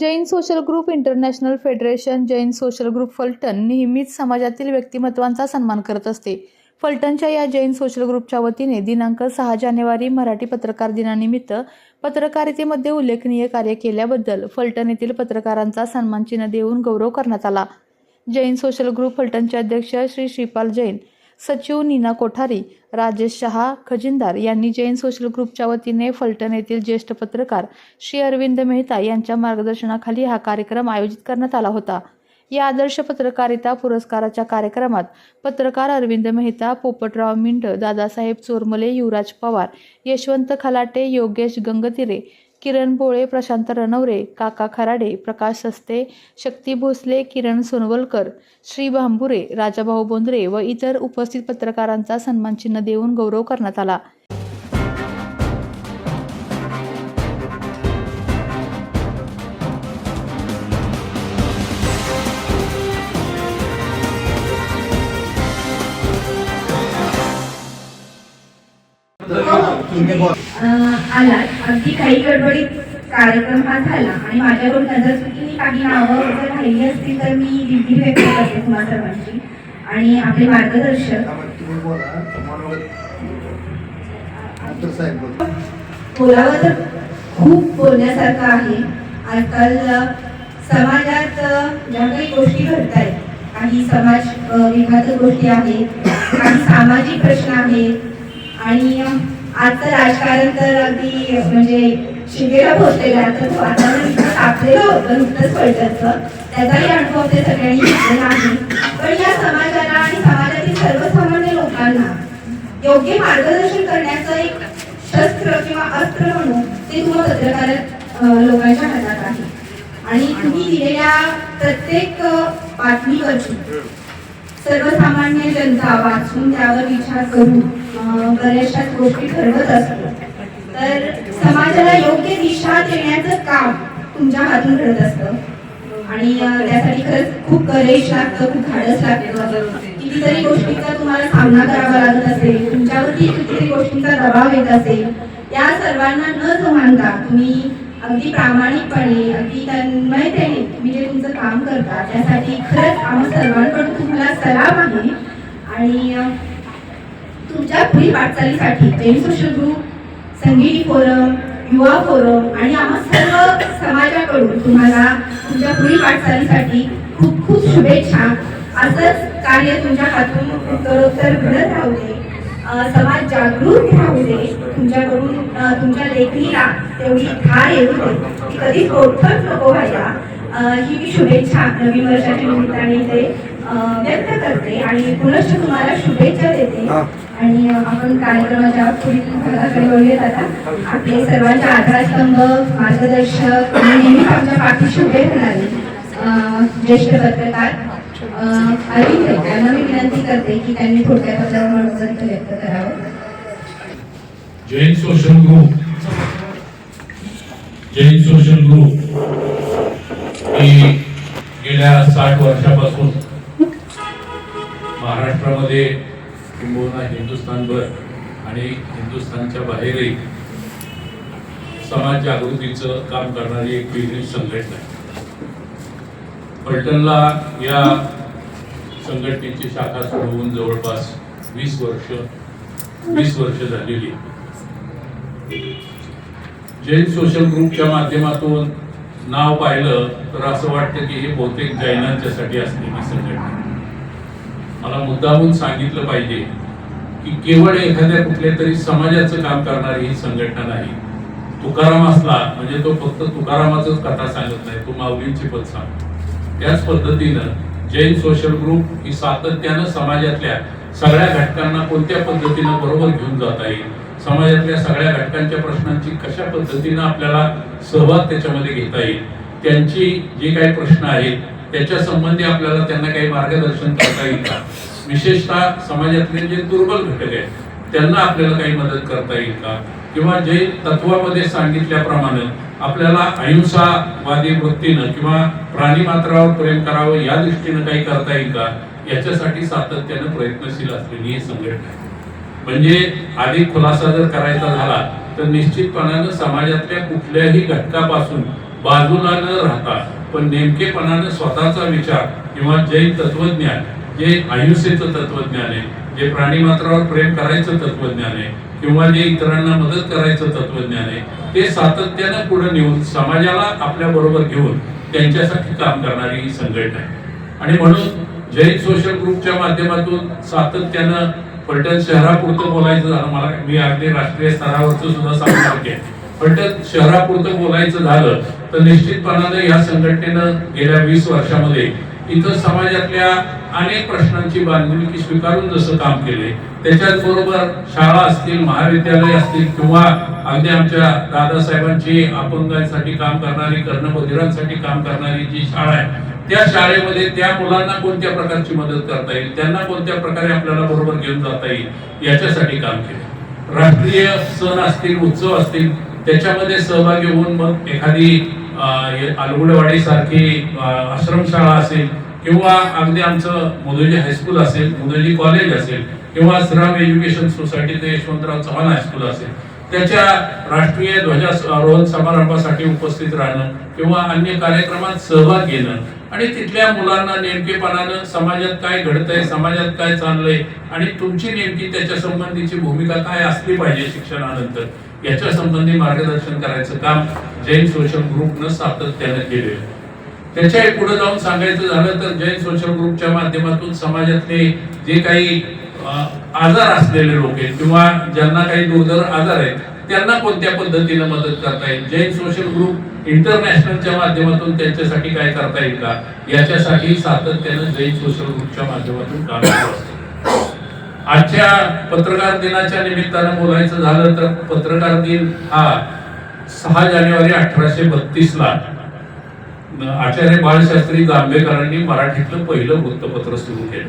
Jain social group international federation Jain social group Phaltan नेहमीच समाजातील व्यक्तिमत्वांचा सन्मान करत असते. फलटणच्या या जैन सोशल ग्रुपच्या वतीने दिनांक सहा जानेवारी मराठी पत्रकार दिनानिमित्त पत्रकारितेमध्ये उल्लेखनीय कार्य केल्याबद्दल फलटण येथील पत्रकारांचा सन्मान चिन्ह देऊन गौरव करण्यात आला. जैन सोशल ग्रुप फलटणचे अध्यक्ष श्री श्रीपाल जैन सचिव नीना कोठारी राजेश शहा खजिनदार यांनी जैन सोशल ग्रुपच्या वतीने फलटण येथील ज्येष्ठ पत्रकार श्री अरविंद मेहता यांच्या मार्गदर्शनाखाली हा कार्यक्रम आयोजित करण्यात आला होता. या आदर्श पत्रकारिता पुरस्काराच्या कार्यक्रमात पत्रकार अरविंद मेहता पोपटराव मिंड दादासाहेब चोरमले युवराज पवार यशवंत खलाटे योगेश गंगतिरे किरण बोळे प्रशांत रणवरे काका खराडे प्रकाश सस्ते शक्ती भोसले किरण सोनवलकर श्री भांबुरे राजाभाऊ बोंद्रे व इतर उपस्थित पत्रकारांचा सन्मानचिन्ह देऊन गौरव करण्यात आला. आलात अगदी काही गडबडीत कार्यक्रम हा झाला आणि माझ्याकडून नजर चुकीने काही नावं जर राहिली असतील तर मी दिलगिरी व्यक्त करते तुम्हा सर्वांची. आणि आपले मार्गदर्शक बोलावं तर खूप बोलण्यासारखं आहे. आजकाल समाजात ज्या काही गोष्टी घडत आहेत काही समाज अ, विघातक गोष्टी आहेत काही सामाजिक प्रश्न आहेत आणि आजचं राजकारण तर अगदी म्हणजे शिगेला पोहोचलेलं आहे. तर वातावरण तापलेलं होतं नुकतंच पडल्याचं त्याचाही अनुभव ते सगळ्यांनी घेतलेला आहे. पण या समाजाला आणि समाजातील सर्वसामान्य लोकांना योग्य मार्गदर्शन करण्याचं एक शस्त्र किंवा अस्त्र म्हणून ते तुम्हा पत्रकार लोकांच्या हातात आहे. आणि तुम्ही दिलेल्या प्रत्येक बातमीवरची सर्वसामान्य जनता वाचून त्यावर विचार करून बऱ्याचशा गोष्टी ठरवत असतो तर समाजाला योग्य दिशा देण्याचं काम तुमच्या हातून घडत असतं. आणि त्यासाठी खरंच खूप करेज लागतं खूप धाडस लागतं. कितीतरी गोष्टींचा तुम्हाला सामना करावा लागत असेल तुमच्यावरती कितीतरी गोष्टींचा दबाव येत असेल या सर्वांना न जमानता तुम्ही अगदी प्रामाणिकपणे अगदी तन्मयतेने तुम्ही जे तुमचं काम करता त्यासाठी खरंच आम्ही सर्वांकडून तुम्हाला सलाम आहे. आणि तुमच्या पुढील वाटचालीसाठी Jain social group Sangeet forum Yuva forum आणि आम्हा सर्व समाजाकडून तुम्हाला तुमच्या पुढील वाटचालीसाठी खूप खूप शुभेच्छा. असंच कार्य तुमच्या हातून उत्तरोत्तर घडत राहू दे समाज जागृत राहू दे. तुमच्याकडून तुमच्या लेखणीला तेवढी धार येऊ दे. की कधीच ओळखत नको व्हायला. ही मी शुभेच्छा नवीन वर्षाच्या निमित्ताने अं, व्यक्त करते आणि पुनश्च तुम्हाला शुभेच्छा देते. आणि आपण कार्यक्रमाच्या पुढील भागाकडे वळूयात आता. आपले सर्वांचे आधारस्तंभ मार्गदर्शक आणि नेहमीच आमच्या पाठीशी उभे राहणारे. ज्येष्ठ पत्रकार अरविंद यांना मी विनंती करते की त्यांनी थोडक्यात आपल्याला मनोगत व्यक्त करावं. Jain social group. Jain social group. ही गेल्या साठ वर्षापासून महाराष्ट्रामध्ये किंबहुना हिंदुस्थानभर आणि हिंदुस्थानच्या बाहेरही समाज जागृतीचं काम करणारी एक वेगळी संघटना आहे. फलटणला या संघटनेची शाखा सुरू होऊन जवळपास वीस वर्ष वीस वर्ष झालेली. जैन सोशल ग्रुपच्या माध्यमातून नाव पाहिलं तर असं वाटतं की हे बहुतेक जैनांच्यासाठी असलेली संघटना. मला मुद्दामून सांगितलं पाहिजे की केवळ एखाद्या कुठल्या तरी समाजाचं काम करणारी ही संघटना नाही. तुकाराम असला म्हणजे तो फक्त तुकारामाचंच कथा सांगत नाही तो माऊलींची पद सांगतो. त्याच पद्धतीनं जैन सोशल ग्रुप ही सातत्यानं समाजातल्या सगळ्या घटकांना कोणत्या पद्धतीनं बरोबर घेऊन जाता येईल? समाजातल्या सगळ्या घटकांच्या प्रश्नांची कशा पद्धतीनं आपल्याला सहभाग त्याच्यामध्ये घेता येईल? त्यांची जे काही प्रश्न आहेत त्याच्या संबंधी आपल्याला त्यांना काही मार्गदर्शन करता येईल का? विशेषतः समाजातले जे दुर्बल घटक आहेत त्यांना आपल्याला काही मदत करता येईल का? किंवा जे तत्वामध्ये सांगितल्याप्रमाणे आपल्याला अहिंसावादी वृत्तीनं किंवा प्राणी मात्रावर प्रेम करावं या दृष्टीनं काही करता येईल का? याच्यासाठी सातत्यानं प्रयत्नशील असलेली ही संघटना आहे. म्हणजे अधिक खुलासा जर करायचा झाला तर निश्चितपणानं समाजातल्या कुठल्याही घटकापासून बाजूला न राहता पण नेमकेपणानं स्वतःचा विचार किंवा जैन तत्वज्ञान जे आयुष्याचं तत्वज्ञान आहे जे प्राणीमात्रावर प्रेम करायचं तत्वज्ञान आहे किंवा जे इतरांना मदत करायचं तत्वज्ञान आहे ते सातत्यानं पुढे नेऊन समाजाला आपल्या बरोबर घेऊन त्यांच्यासाठी काम करणारी ही संघटना आहे. आणि म्हणून जैन सोशल ग्रुपच्या माध्यमातून सातत्यानं फलटण शहरापुरतं बोलायचं झालं. मला मी अगदी राष्ट्रीय स्तरावरचं सुद्धा सांगू की फलटण शहरापुरतं बोलायचं झालं तर निश्चितपणानं या संघटनेनं गेल्या वीस वर्षामध्ये इथं समाजातल्या अनेक प्रश्नांची बांधिलकी स्वीकारून जसं काम केले त्याच्याच बरोबर शाळा असतील महाविद्यालय असतील किंवा अगदी आमच्या दादासाहेबांची अपंगांसाठी काम करणारी कर्णबधिरांसाठी काम करणारी जी शाळा आहे त्या शाळेमध्ये त्या मुलांना कोणत्या प्रकारची मदत करता येईल? त्यांना कोणत्या प्रकारे आपल्याला बरोबर घेऊन जाता येईल? याच्यासाठी काम केलं. राष्ट्रीय सण असतील उत्सव असतील त्याच्यामध्ये सहभागी होऊन मग एखादी आलगुडवाडी सारखी आश्रमशाळा असेल किंवा अगदी आमचं मुदोजी हायस्कूल असेल मुदोजी कॉलेज असेल किंवा श्रम एज्युकेशन सोसायटी ते यशवंतराव चव्हाण हायस्कूल असेल त्याच्या राष्ट्रीय ध्वजारोहण समारंभासाठी उपस्थित राहणं किंवा अन्य कार्यक्रमात सहभाग घेणं. आणि तिथल्या मुलांना नेमकेपणानं समाजात काय घडतंय समाजात काय चाललंय आणि तुमची नेमकी त्याच्या संबंधीची भूमिका काय असली पाहिजे शिक्षणानंतर? याच्या संबंधी मार्गदर्शन करायचं काम जैन सोशल ग्रुपनं सातत्यानं केले त्याच्या पुढे जाऊन सांगायचं झालं तर जैन सोशल ग्रुपच्या माध्यमातून समाजातले जे काही आजार असलेले लोक आहेत किंवा ज्यांना काही दुर्धर आजार आहेत त्यांना कोणत्या पद्धतीनं मदत करता येईल? जैन सोशल ग्रुप इंटरनॅशनलच्या माध्यमातून त्यांच्यासाठी काय करता येईल का? याच्यासाठी सातत्यानं जैन सोशल ग्रुपच्या माध्यमातून काम करत असतं. आजच्या पत्रकार दिनाच्या निमित्तानं बोलायचं झालं तर पत्रकार दिन हा सहा जानेवारी अठराशे बत्तीस ला आचार्य बाळशास्त्री जांभेकरांनी मराठीतलं पहिलं वृत्तपत्र सुरू केलं.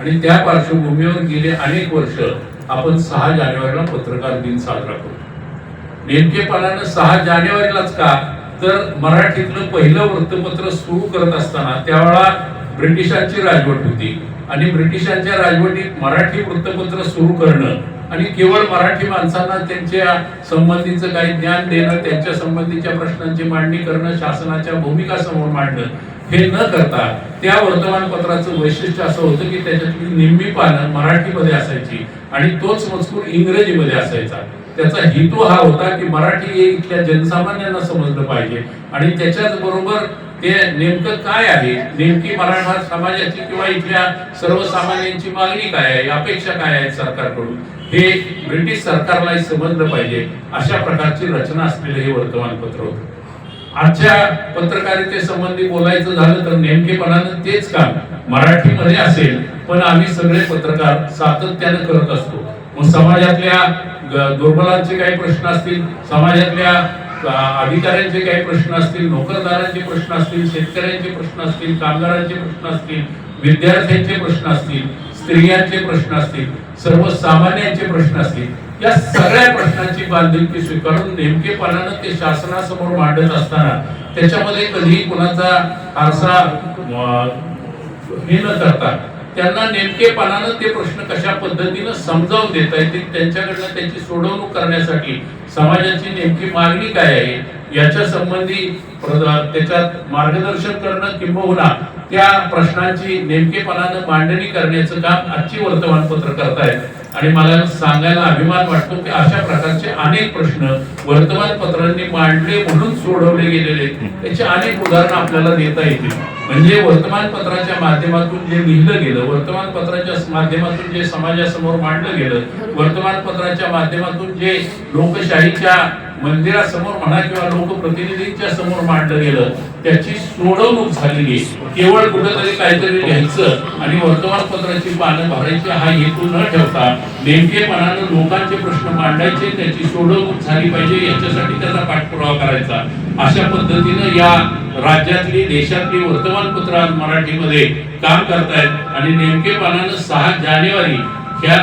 आणि त्या पार्श्वभूमीवर गेले अनेक वर्ष आपण सहा जानेवारीला पत्रकार दिन साजरा करतो नेमकेपणानं सहा जानेवारीलाच का? तर मराठीतलं पहिलं वृत्तपत्र सुरू करत असताना त्यावेळा ब्रिटिशांची राजवट होती. आणि ब्रिटिशांच्या राजवटीत मराठी वृत्तपत्र सुरू करणं आणि केवळ मराठी माणसांना त्यांच्या संबंधीचं काही ज्ञान देणं त्यांच्या संबंधीच्या प्रश्नांची मांडणी करणं शासनाच्या भूमिका समोर मांडणं हे न करता त्या वर्तमानपत्राचं वैशिष्ट्य असं होतं की त्याच्यातली निम्मी पानं मराठीमध्ये असायची आणि तोच मजकूर इंग्रजीमध्ये असायचा. त्याचा हेतू हा होता की मराठी हे इथल्या जनसामान्यांना समजलं पाहिजे आणि त्याच्याच बरोबर ते नेमकं काय आहे? नेमकी मराठा समाजाची किंवा इथल्या सर्वसामान्यांची मागणी काय आहे? अपेक्षा काय आहेत सरकारकडून? हे ब्रिटिश सरकारला समजलं पाहिजे. अशा प्रकारची रचना असलेलं हे वर्तमानपत्र होतं. आजच्या पत्रकारिते संबंधी बोलायचं झालं तर नेमकेपणानं तेच काम मराठीमध्ये असेल पण आम्ही सगळे पत्रकार सातत्यानं करत असतो. मग समाजातल्या दुर्बलांचे काही प्रश्न असतील समाजातल्या अधिकाऱ्यांचे काही प्रश्न असतील नोकरदारांचे प्रश्न असतील शेतकऱ्यांचे प्रश्न असतील कामगारांचे प्रश्न असतील विद्यार्थ्यांचे प्रश्न असतील स्त्रियांचे प्रश्न असतील सर्वसामान्यांचे प्रश्न असतील या सगळ्या प्रश्नांची बांधिलकी स्वीकारून नेमकेपणानं ते शासनासमोर मांडत असताना त्याच्यामध्ये कधीही कुणाचा आरसा हे न करता त्यांना नेमकेपणानं ते प्रश्न कशा पद्धतीनं समजावून देता येतील त्यांच्याकडनं त्याची सोडवणूक करण्यासाठी समाजाची नेमकी मागणी काय आहे याच्या संबंधी त्याच्यात मार्गदर्शन करणं किंबहुना त्या प्रश्नांची नेमकेपणानं मांडणी करण्याचं काम आजची वर्तमानपत्र करतायत. आणि मला सांगायला अभिमान वाटतो की अशा प्रकारचे अनेक प्रश्न वर्तमानपत्रांनी मांडले म्हणून सोडवले गेलेले. त्याची अनेक उदाहरणं आपल्याला देता येतील म्हणजे वर्तमानपत्राच्या माध्यमातून जे लिहिलं गेलं वर्तमानपत्राच्या माध्यमातून जे समाजासमोर मांडलं गेलं वर्तमानपत्राच्या माध्यमातून जे लोकशाहीच्या मंदिरासमोर म्हणा किंवा लोकप्रतिनिधींच्या समोर मांडलं गेलं त्याची सोडवणूक झालेली केवळ कुठेतरी काहीतरी लिहायचं आणि वर्तमानपत्राची पानं भरायची हा हेतू न ठेवता नेमकेपणानं लोकांचे प्रश्न मांडायचे त्याची सोडवणूक झाली पाहिजे याच्यासाठी त्याचा पाठपुरावा करायचा. अशा पद्धतीनं या राज्यातली देशातली वर्तमानपत्र आज मराठीमध्ये काम करतायत आणि नेमकेपणानं सहा जानेवारी ह्या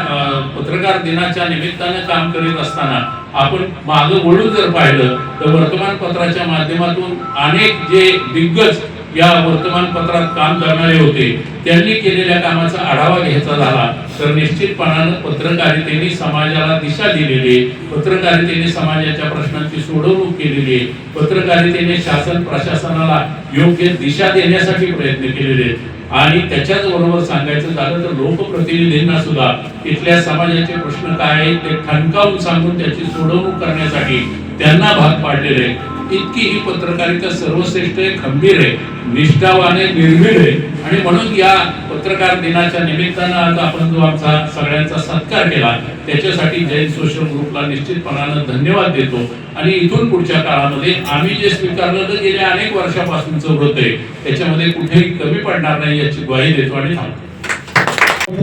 पत्रकार दिनाच्या निमित्तानं काम करीत असताना आपण मागं वळून जर पाहिलं तर वर्तमानपत्राच्या माध्यमातून अनेक जे दिग्गज या वर्तमानपत्रात काम करणारे होते त्यांनी केलेल्या कामाचा आढावा घ्यायचा झाला. तर निश्चितपणानं पत्रकारितेने समाजाला दिशा दिलेली आहे. पत्रकारितेने समाजाच्या प्रश्नांची सोडवणूक केलेली आहे. पत्रकारितेने शासन प्रशासनाला योग्य दिशा देण्यासाठी प्रयत्न केलेले आहेत. आणि त्याच्याच बरोबर सांगायचं झालं तर लोकप्रतिनिधींना सुद्धा इथल्या समाजाचे प्रश्न काय आहेत ते ठणकावून सांगून त्याची सोडवणूक करण्यासाठी त्यांना भाग पाडलेले इतकी ही पत्रकारिता सर्वश्रेष्ठ आहे खंबीर आहे निष्ठावाने निर्भीड आहे. आणि म्हणून या पत्रकार दिनाच्या निमित्तानं आज आपण जो आमचा सगळ्यांचा सत्कार केला त्याच्यासाठी जैन सोशल ग्रुपला निश्चितपणानं धन्यवाद देतो. आणि इथून पुढच्या काळामध्ये आम्ही जे स्वीकारलं तर गेल्या अनेक वर्षापासूनचं व्रत आहे. त्याच्यामध्ये कुठेही कमी पडणार नाही याची ग्वाही देतो आणि थांबतो.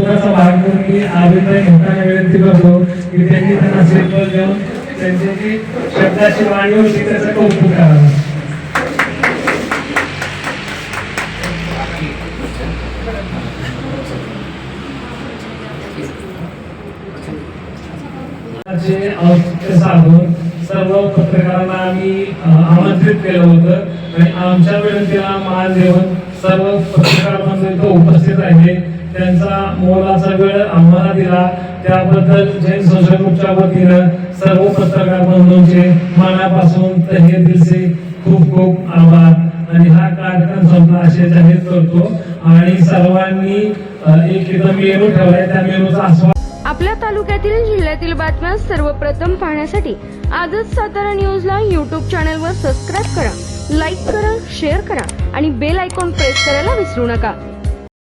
आज भाग म्हणून मी की त्यांनी त्यांना त्यांच्याशी शब्दाची वाणी होती त्याचं कौतुक करावं साधून सर्व पत्रकारांना आम्ही आमंत्रित केलं होतं आणि आमच्या विनंतीला मान देऊन सर्व पत्रकार बंधू इथं उपस्थित राहिले. त्यांचा मोलाचा वेळ आम्हाला दिला. त्याबद्दल जैन संशोधन वतीनं सर्व पत्रकार बंधूंचे मनापासून तहे दिलसे खूप खूप आभार. आणि हा कार्यक्रम संपला असे जाहीर करतो. आणि सर्वांनी एक इथं मेनू ठेवलाय त्या मेनूचा आस्वाद आपल्या तालुक्यातील जिल्ह्यातील बातम्या सर्वप्रथम पाहण्यासाठी आजच सातारा न्यूजला यूट्यूब चॅनलवर सबस्क्राईब करा लाईक करा शेअर करा आणि बेल आयकॉन प्रेस करायला विसरू नका.